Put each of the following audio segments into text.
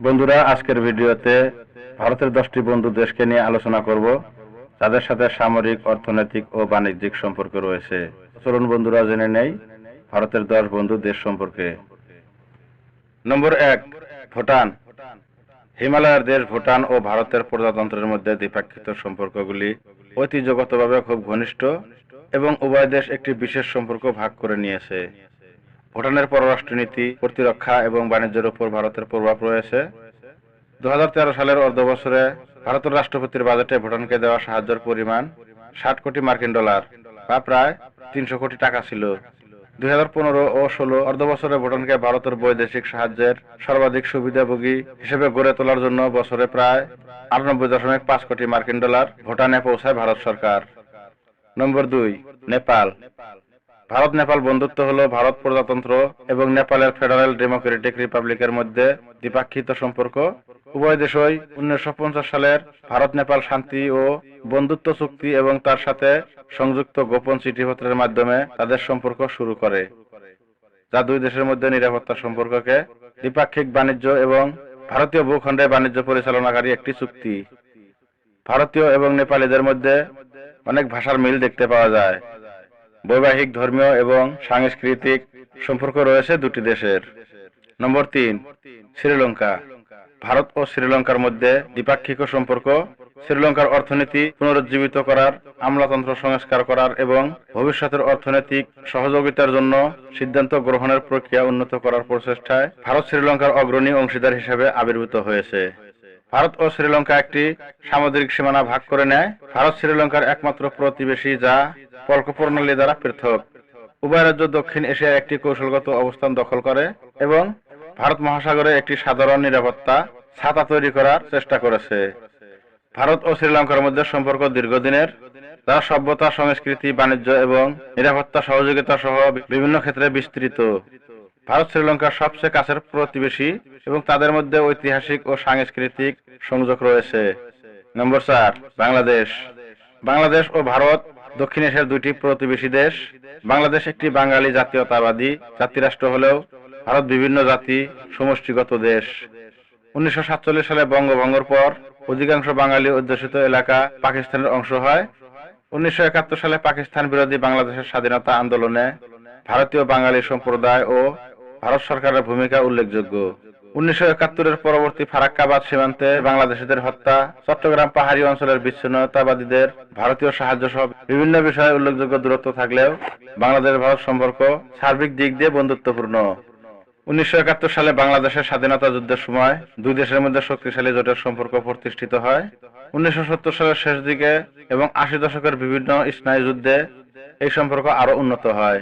বন্ধুরা, আজকের ভিডিওতে ভারতের দশটি বন্ধু দেশকে নিয়ে আলোচনা করব। তাদের সাথে সামরিক, অর্থনৈতিক ও বাণিজ্যিক সম্পর্ক রয়েছে। চলুন বন্ধুরা, জেনে নেই ভারতের দশ বন্ধু দেশ সম্পর্কে। নম্বর এক, ভুটান। হিমালয়ের দেশ ভুটান ও ভারতের প্রজাতন্ত্রের মধ্যে দ্বিপাক্ষিক সম্পর্কগুলি ঐতিহ্যগতভাবে খুব ঘনিষ্ঠ এবং উভয় দেশ একটি বিশেষ সম্পর্ক ভাগ করে নিয়েছে। ভুটানের পররাষ্ট্রনীতি, প্রতিরক্ষা এবং বাণিজ্যের উপর ভারতের প্রভাব রয়েছে। দু হাজার তেরো সালের অর্ধ বছরে ভারতের রাষ্ট্রপতির বাজেটে ভুটানকে দেওয়া সাহায্যের পরিমাণ ষাট কোটি মার্কিন ডলার, বা প্রায় তিনশো কোটি টাকা ছিল। দুই হাজার পনেরো ও ষোলো অর্ধ বছরে ভুটানকে ভারতের বৈদেশিক সাহায্যের সর্বাধিক সুবিধাভোগী হিসেবে গড়ে তোলার জন্য বছরে প্রায় আটানব্বই দশমিক পাঁচ কোটি মার্কিন ডলার ভুটানে পৌঁছায় ভারত সরকার। নম্বর দুই, নেপাল। ভারত, নেপাল বন্ধুত্ব হল ভারত প্রজাতন্ত্র এবং নেপালের ফেডারেল ডেমোক্রেটিক রিপাবলিকের মধ্যে দ্বিপাক্ষিত সম্পর্ক। উভয় দেশই উনিশশো পঞ্চাশ সালের ভারত নেপাল শান্তি ও বন্ধুত্ব চুক্তি এবং তার সাথে সংযুক্ত গোপন চিঠিপত্রের মাধ্যমে তাদের সম্পর্ক শুরু করে, যা দুই দেশের মধ্যে নিরাপত্তা সম্পর্ককে দ্বিপাক্ষিক বাণিজ্য এবং ভারতীয় ভূখণ্ডে বাণিজ্য পরিচালনাকারী একটি চুক্তি। ভারতীয় এবং নেপালিদের মধ্যে অনেক ভাষার মিল দেখতে পাওয়া যায়। বৈবাহিক, ধর্মীয় এবং সাংস্কৃতিক সম্পর্ক রয়েছে দুটি দেশের। নম্বর তিন, শ্রীলঙ্কা। ভারত ও শ্রীলঙ্কার মধ্যে দ্বিপাক্ষিক সম্পর্ক, শ্রীলঙ্কার অর্থনীতি পুনরুজ্জীবিত করার, আমলাতন্ত্র সংস্কার করার এবং ভবিষ্যতের অর্থনৈতিক সহযোগিতার জন্য সিদ্ধান্ত গ্রহণের প্রক্রিয়া উন্নত করার প্রচেষ্টায় ভারত শ্রীলঙ্কার অগ্রণী অংশীদার হিসেবে আবির্ভূত হয়েছে। ভারত ও শ্রীলঙ্কা একটি সামুদ্রিক সীমানা ভাগ করে নেয়। ভারত, শ্রীলঙ্কার একমাত্র প্রতিবেশী যা পলক প্রণালী দ্বারা পৃথক। উভয় রাজ্য দক্ষিণ এশিয়ার একটি কৌশলগত অবস্থান দখল করে এবং ভারত মহাসাগরে একটি সাধারণ নিরাপত্তা ছাতা তৈরি করার চেষ্টা করেছে। ভারত ও শ্রীলঙ্কার মধ্যে সম্পর্ক দীর্ঘদিনের যারা সভ্যতা, সংস্কৃতি, বাণিজ্য এবং নিরাপত্তা সহযোগিতা সহ বিভিন্ন ক্ষেত্রে বিস্তৃত। ভারত, শ্রীলঙ্কার সবচেয়ে কাছের প্রতিবেশী এবং তাদের মধ্যে ঐতিহাসিক ও সাংস্কৃতিক সংযোগ রয়েছে। নম্বর চার, বাংলাদেশ। বাংলাদেশ ও ভারত, দক্ষিণ এশিয়ার দুইটি প্রতিবেশী দেশ। বাংলাদেশ একটি বাঙালি জাতীয়তাবাদী জাতিরাষ্ট্র হলেও ভারত বিভিন্ন জাতি সমষ্টিগত দেশ। উনিশশো সাতচল্লিশ সালে বঙ্গভঙ্গর পর অধিকাংশ বাঙালি অধ্যুষিত এলাকা পাকিস্তানের অংশ হয়। উনিশশো একাত্তর সালে পাকিস্তান বিরোধী বাংলাদেশের স্বাধীনতা আন্দোলনে ভারতীয় বাঙালি সম্প্রদায় ও ভারত সরকারের ভূমিকা উল্লেখযোগ্য। উনিশশো একাত্তরের পরবর্তী ফারাক্কাবাদ সীমান্তে বাংলাদেশিদের হত্যা, চট্টগ্রাম পাহাড়ি অঞ্চলের বিচ্ছিন্নতাবাদীদের ভারতীয় সাহায্য সহ বিভিন্ন বিষয়ে উল্লেখযোগ্য দূরত্ব থাকলেও বাংলাদেশ ভারত সম্পর্ক সার্বিক দিক দিয়ে বন্ধুত্বপূর্ণ। উনিশশো একাত্তর সালে বাংলাদেশের স্বাধীনতা যুদ্ধের সময় দুই দেশের মধ্যে শক্তিশালী জোটের সম্পর্ক প্রতিষ্ঠিত হয়। উনিশশো সত্তর সালের শেষ দিকে এবং আশি দশকের বিভিন্ন স্নায়ু যুদ্ধে এই সম্পর্ক আরও উন্নত হয়।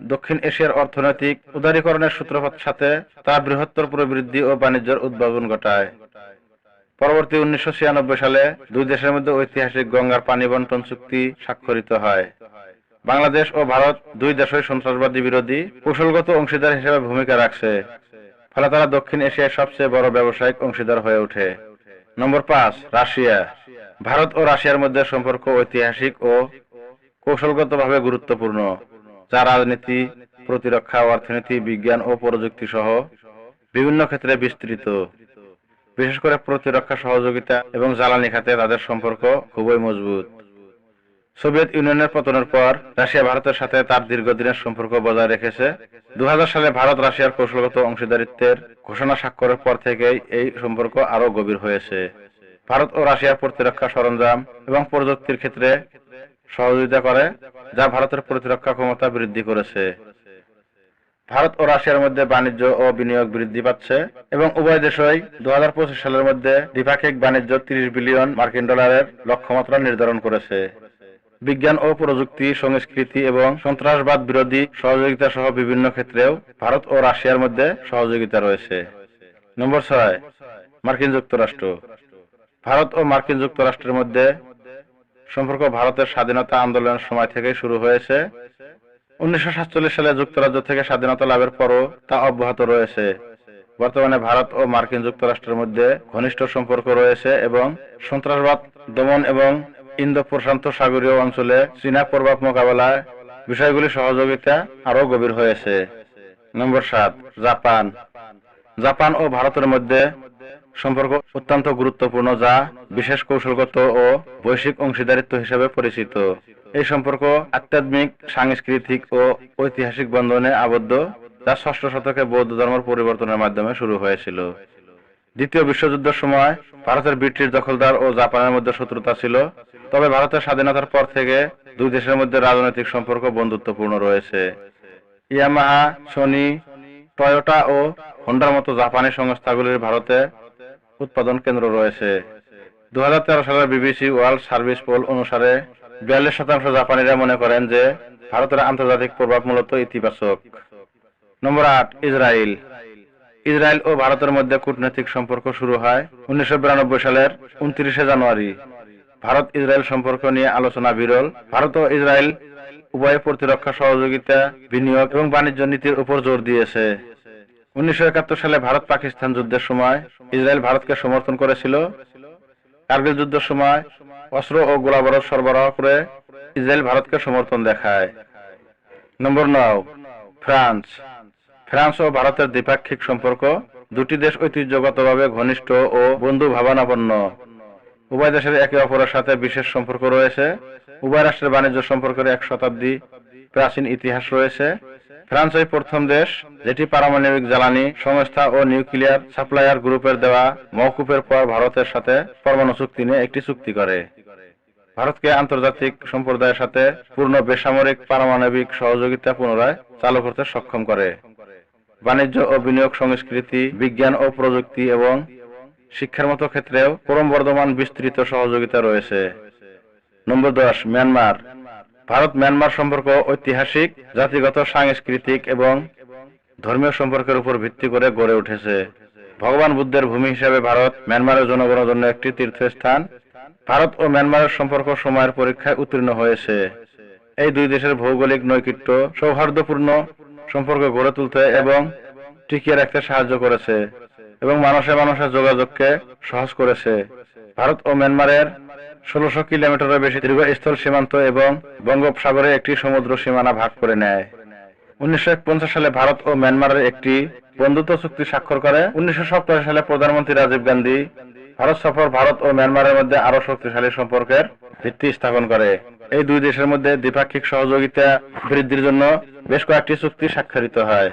দক্ষিণ এশিয়ার অর্থনৈতিক উদারীকরণের সূত্রপাত সাথে তার বৃহত্তর প্রবৃদ্ধি ও বাণিজ্যের উদ্ভাবন ঘটায়। পরবর্তী উনিশশো সালে দুই দেশের মধ্যে ঐতিহাসিক গঙ্গার পানি বন্টন চুক্তি স্বাক্ষরিত হয়। বাংলাদেশ ও ভারত দুই দেশই সন্ত্রাসবাদী বিরোধী কৌশলগত অংশীদার হিসেবে ভূমিকা রাখছে, ফলে তারা দক্ষিণ এশিয়ার সবচেয়ে বড় ব্যবসায়িক অংশীদার হয়ে ওঠে। নম্বর পাঁচ, রাশিয়া। ভারত ও রাশিয়ার মধ্যে সম্পর্ক ঐতিহাসিক ও কৌশলগতভাবে গুরুত্বপূর্ণ। যা রাজনীতি, প্রতিরক্ষা, অর্থনীতি, বিজ্ঞান ও প্রযুক্তি সহ বিভিন্ন ক্ষেত্রে বিস্তৃত। বিশেষ করে প্রতিরক্ষা সহযোগিতা এবং জ্বালানি খাতে তাদের সম্পর্ক খুবই মজবুত। সোভিয়েত ইউনিয়নের পতনের পর রাশিয়া ভারতের সাথে তার দীর্ঘদিনের সম্পর্ক বজায় রেখেছে। দু হাজার সালে ভারত রাশিয়ার কৌশলগত অংশীদারিত্বের ঘোষণা স্বাক্ষরের পর থেকেই এই সম্পর্ক আরও গভীর হয়েছে। ভারত ও রাশিয়ার প্রতিরক্ষা সরঞ্জাম এবং প্রযুক্তির ক্ষেত্রে সহযোগিতা করে, যা ভারতের প্রতিরক্ষা ক্ষমতা বৃদ্ধি করেছে। ভারত ও রাশিয়ার মধ্যে বাণিজ্য ও বিনিয়োগ বৃদ্ধি পাচ্ছে এবং উভয় দেশই দু সালের মধ্যে দ্বিপাক্ষিক বাণিজ্য 30 বিলিয়ন মার্কিন ডলারের লক্ষ্যমাত্রা নির্ধারণ করেছে। বিজ্ঞান ও প্রযুক্তি, সংস্কৃতি এবং সন্ত্রাসবাদ বিরোধী সহযোগিতা সহ বিভিন্ন ক্ষেত্রেও ভারত ও রাশিয়ার মধ্যে সহযোগিতা রয়েছে। নম্বর ছয়, মার্কিন যুক্তরাষ্ট্র। ভারত ও মার্কিন যুক্তরাষ্ট্রের মধ্যে সম্পর্ক ভারতের স্বাধীনতা আন্দোলনের সময় থেকে শুরু হয়েছে। উনিশশো সাতচল্লিশ সালে যুক্তরাজ্য থেকে স্বাধীনতা লাভের পরও তা অব্যাহত রয়েছে। বর্তমানে ভারত ও মার্কিন যুক্তরাষ্ট্রের মধ্যে ঘনিষ্ঠ সম্পর্ক রয়েছে এবং সন্ত্রাসবাদ, দমন এবং ইন্দো প্রশান্ত সাগরীয় অঞ্চলে চীনা প্রভাব মোকাবেলায় বিষয়গুলি সহযোগিতা আরও গভীর হয়েছে। নম্বর সাত, জাপান। জাপান ও ভারতের মধ্যে সম্পর্ক অত্যন্ত গুরুত্বপূর্ণ যা বিশেষ কৌশলগত ও বৈশ্বিক অংশীদারিত্ব হিসেবে পরিচিত। এই সম্পর্ক আধ্যাত্মিক, সাংস্কৃতিক ও ঐতিহাসিক বন্ধনে আবদ্ধ, যা ষষ্ঠ শতকে বৌদ্ধ ধর্মের পরিবর্তনের মাধ্যমে শুরু হয়েছিল। দ্বিতীয় বিশ্বযুদ্ধের সময় ভারতের ব্রিটিশ দখলদার ও জাপানের মধ্যে শত্রুতা ছিল, তবে ভারতের স্বাধীনতার পর থেকে দুই দেশের মধ্যে রাজনৈতিক সম্পর্ক বন্ধুত্বপূর্ণ রয়েছে। ইয়ামাহা, সোনি, টয়োটা ও হোন্ডার মতো জাপানি সংস্থাগুলির ভারতে উৎপাদন কেন্দ্র রয়েছে। দু সালের বিবিসি ওয়ার্ল্ড সার্ভিস পোল অনুসারে বিয়াল্লিশ শতাংশ জাপানিরা মনে করেন যে ভারতের আন্তর্জাতিক প্রভাব মূলত ইতিবাচক। নম্বর আট ইসরায়েল ইসরায়েল ও ভারতের মধ্যে কূটনৈতিক সম্পর্ক শুরু হয় উনিশশো বিরানব্বই সালের উনত্রিশে জানুয়ারি। ভারত ইসরায়েল সম্পর্ক নিয়ে আলোচনা বিরল। ভারত ও ইসরায়েল উভয় প্রতিরক্ষা সহযোগিতা, বিনিয়োগ এবং বাণিজ্য নীতির উপর জোর দিয়েছে। উনিশশো একাত্তর সালে ভারত পাকিস্তান যুদ্ধের সময় ইসরায়েল ভারতকে সমর্থন করেছিল। কার্গিল যুদ্ধের সময় অস্ত্র ও গোলাবারুদ সরবরাহ করে ইসরায়েল ভারতকে সমর্থন দেখায়। নম্বর নয় ফ্রান্স। ফ্রান্স ও ভারতের দ্বিপাক্ষিক সম্পর্ক দুটি দেশ ঐতিহ্যগতভাবে ঘনিষ্ঠ ও বন্ধু ভাবানাপন্ন উভয় দেশের একে অপরের সাথে বিশেষ সম্পর্ক রয়েছে। উভয় রাষ্ট্রের বাণিজ্য সম্পর্কের এক শতাব্দী প্রাচীন ইতিহাস রয়েছে। ফ্রান্স এই প্রথম দেশ, যেটি পারমাণবিক জ্বালানি সংস্থা ও নিউক্লিয়ার সাপ্লায়ার গ্রুপের দেওয়া মওকুফের পর ভারতের সাথে পরমাণু চুক্তি নিয়ে একটি চুক্তি করে। ভারতকে আন্তর্জাতিক সম্প্রদায়ের সাথে পূর্ণ বেসামরিক পারমাণবিক সহযোগিতা পুনরায় চালু করতে সক্ষম করে। বাণিজ্য ও বিনিয়োগ সংস্কৃতি, বিজ্ঞান ও প্রযুক্তি এবং শিক্ষার মতো ক্ষেত্রেও ক্রমবর্ধমান বিস্তৃত সহযোগিতা রয়েছে। নম্বর দশ, মিয়ানমার। ভারত মিয়ানমার সম্পর্ক ঐতিহাসিক, জাতিগত, সাংস্কৃতিক এবং ধর্মীয় সম্পর্কের উপর ভিত্তি করে গড়ে উঠেছে। ভগবান বুদ্ধের ভূমি হিসেবে ভারত মিয়ানমারের জনগণের জন্য একটি তীর্থস্থান। ভারত ও মিয়ানমারের সম্পর্ক সময়ের পরীক্ষায় উত্তীর্ণ হয়েছে। এই দুই দেশের ভৌগোলিক, নৈকট্য, সৌহার্দ্যপূর্ণ সম্পর্ক গড়ে তুলতে এবং টিকিয়ে রাখতে সাহায্য করেছে এবং মানুষে মানুষের যোগাযোগকে সহজ করেছে। ভারত ও মিয়ানমারের ষোলোশো কিলোমিটারের বেশি দীর্ঘ স্থল সীমান্ত এবং বঙ্গোপসাগরে একটি সমুদ্র সীমানা ভাগ করে নেয়। উনিশশো পঞ্চাশ সালে ভারত ও মিয়ানমারের একটি বন্ধুত্ব চুক্তি স্বাক্ষর করে। উনিশশো সত্তর সালে প্রধানমন্ত্রী রাজীব গান্ধী ভারত সফর ভারত ও মিয়ানমারের মধ্যে আরও শক্তিশালী সম্পর্কের ভিত্তি স্থাপন করে। এই দুই দেশের মধ্যে দ্বিপাক্ষিক সহযোগিতা বৃদ্ধির জন্য বেশ কয়েকটি চুক্তি স্বাক্ষরিত হয়।